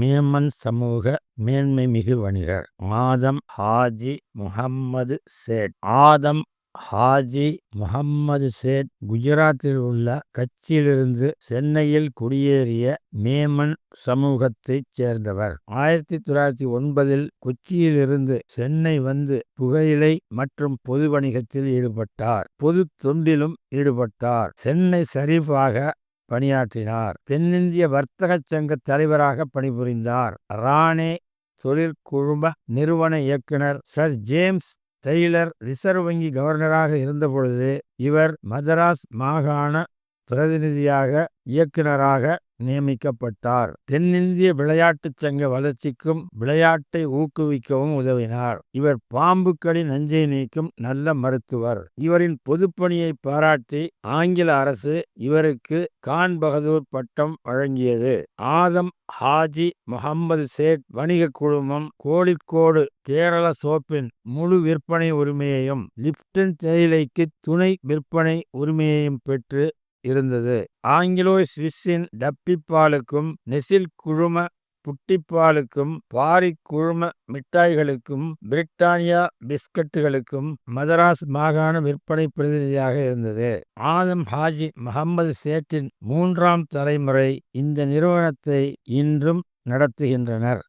மேமன் சமூக மேன்மை மிகு வணிகர். ஆதம் ஹாஜி முகம்மது சேட். ஆதம் ஹாஜி முகம்மது சேட் குஜராத்தில் உள்ள கட்சியிலிருந்து சென்னையில் குடியேறிய மேமன் சமூகத்தைச் சேர்ந்தவர். ஆயிரத்தி தொள்ளாயிரத்தி ஒன்பதில் கொச்சியிலிருந்து சென்னை வந்து புகையிலை மற்றும் பொது வணிகத்தில் ஈடுபட்டார். பொது தொண்டிலும் ஈடுபட்டார். சென்னை சரிஃபாக பணியாற்றினார். தென்னிந்திய வர்த்தக சங்க தலைவராக பணிபுரிந்தார். ராணே தொழிற்குழும நிறுவன இயக்குனர் சர் ஜேம்ஸ் டெய்லர் ரிசர்வ் வங்கி கவர்னராக இருந்தபொழுது இவர் மதராஸ் மாகாண பிரதிநிதியாக இயக்குனராக நியமிக்கப்பட்டார். தென்னிந்திய விளையாட்டுச் சங்க வளர்ச்சிக்கும் விளையாட்டை ஊக்குவிக்கவும் உதவினார். இவர் பாம்புக்கடி நஞ்சை நீக்கும் நல்ல மருத்துவர். இவரின் பொதுப்பணியை பாராட்டி ஆங்கில அரசு இவருக்கு கான் பகதூர் பட்டம் வழங்கியது. ஆதம் ஹாஜி முகமது சேட் வணிக குழுமம் கோழிக்கோடு கேரள சோப்பின் முழு விற்பனை உரிமையையும் லிப்டன் தேயிலைக்கு துணை விற்பனை உரிமையையும் பெற்று இருந்தது. ஆங்கிலோ சுவிஸின் டப்பிப்பாலுக்கும் நெசில் குழும புட்டிப்பாலுக்கும் பாரி குழும மிட்டாய்களுக்கும் பிரிட்டானியா பிஸ்கட்டுகளுக்கும் மதராஸ் மாகாண விற்பனை பிரதிநிதியாக இருந்தது. ஆதம் ஹாஜி முகமது சேட்டின் மூன்றாம் தலைமுறை இந்த நிறுவனத்தை இன்றும் நடத்துகின்றனர்.